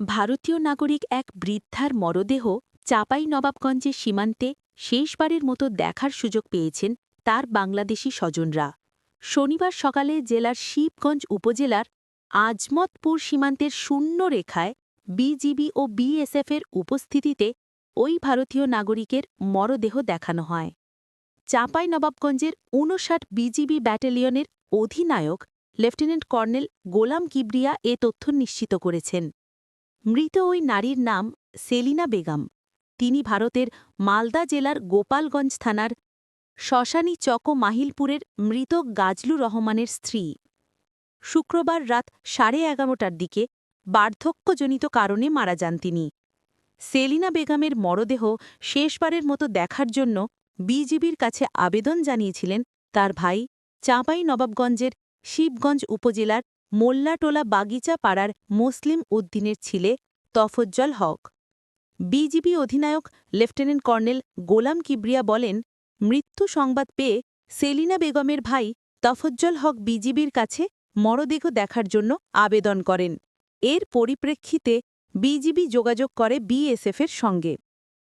ভারতীয় নাগরিক এক বৃদ্ধার মরদেহ চাপাই নবাবগঞ্জের সীমান্তে শেষবারের মতো দেখার সুযোগ পেয়েছেন তার বাংলাদেশি স্বজনরা। শনিবার সকালে জেলার শিবগঞ্জ উপজেলার আজমতপুর সীমান্তের শূন্য রেখায় বিজিবি ও বিএসএফের উপস্থিতিতে ওই ভারতীয় নাগরিকের মরদেহ দেখানো হয়। চাঁপাই নবাবগঞ্জের ঊনষাট বিজিবি ব্যাটালিয়নের অধিনায়ক লেফটেন্যান্ট কর্নেল গোলাম কিবরিয়া এ তথ্য নিশ্চিত করেছেন। মৃত ওই নারীর নাম সেলিনা বেগম। তিনি ভারতের মালদা জেলার গোপালগঞ্জ থানার শ্মশানী চক মাহিলপুরের মৃত গাজলু রহমানের স্ত্রী। শুক্রবার রাত সাড়ে এগারোটার দিকে বার্ধক্যজনিত কারণে মারা যান তিনি। সেলিনা বেগমের মরদেহ শেষবারের মতো দেখার জন্য বিজিবির কাছে আবেদন জানিয়েছিলেন তার ভাই চাঁপাই নবাবগঞ্জের শিবগঞ্জ উপজেলার মোল্লাটোলা বাগিচা পাড়ার মুসলিম উদ্দিনের ছিলে তফজ্জল হক। বিজিবি অধিনায়ক লেফটেন্যান্ট কর্নেল গোলাম কিবরিয়া বলেন, মৃত্যু সংবাদ পেয়ে সেলিনা বেগমের ভাই তফজ্জল হক বিজিবির কাছে মরদেহ দেখার জন্য আবেদন করেন। এর পরিপ্রেক্ষিতে বিজিবি যোগাযোগ করে বিএসএফের সঙ্গে।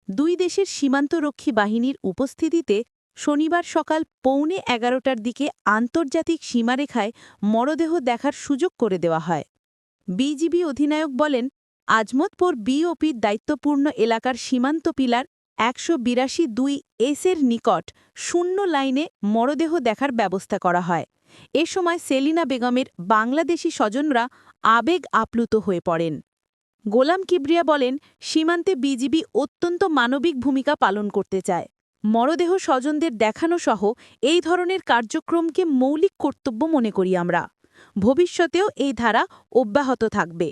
দুই দেশের সীমান্তরক্ষী বাহিনীর উপস্থিতিতে শনিবার সকাল পৌনে এগারোটার দিকে আন্তর্জাতিক সীমারেখায় মরদেহ দেখার সুযোগ করে দেওয়া হয়। বিজিবি অধিনায়ক বলেন, আজমতপুর বিওপির দায়িত্বপূর্ণ এলাকার সীমান্ত পিলার একশো বিরাশি দুই এসের নিকট শূন্য লাইনে মরদেহ দেখার ব্যবস্থা করা হয়। এ সময় সেলিনা বেগমের বাংলাদেশি স্বজনরা আবেগ আপ্লুত হয়ে পড়েন। গোলাম কিবরিয়া বলেন, সীমান্তে বিজিবি অত্যন্ত মানবিক ভূমিকা পালন করতে চায়। মরদেহ স্বজনদের দেখানো সহ এই ধরনের কার্যক্রমকে মৌলিক কর্তব্য মনে করি আমরা। ভবিষ্যতেও এই ধারা অব্যাহত থাকবে।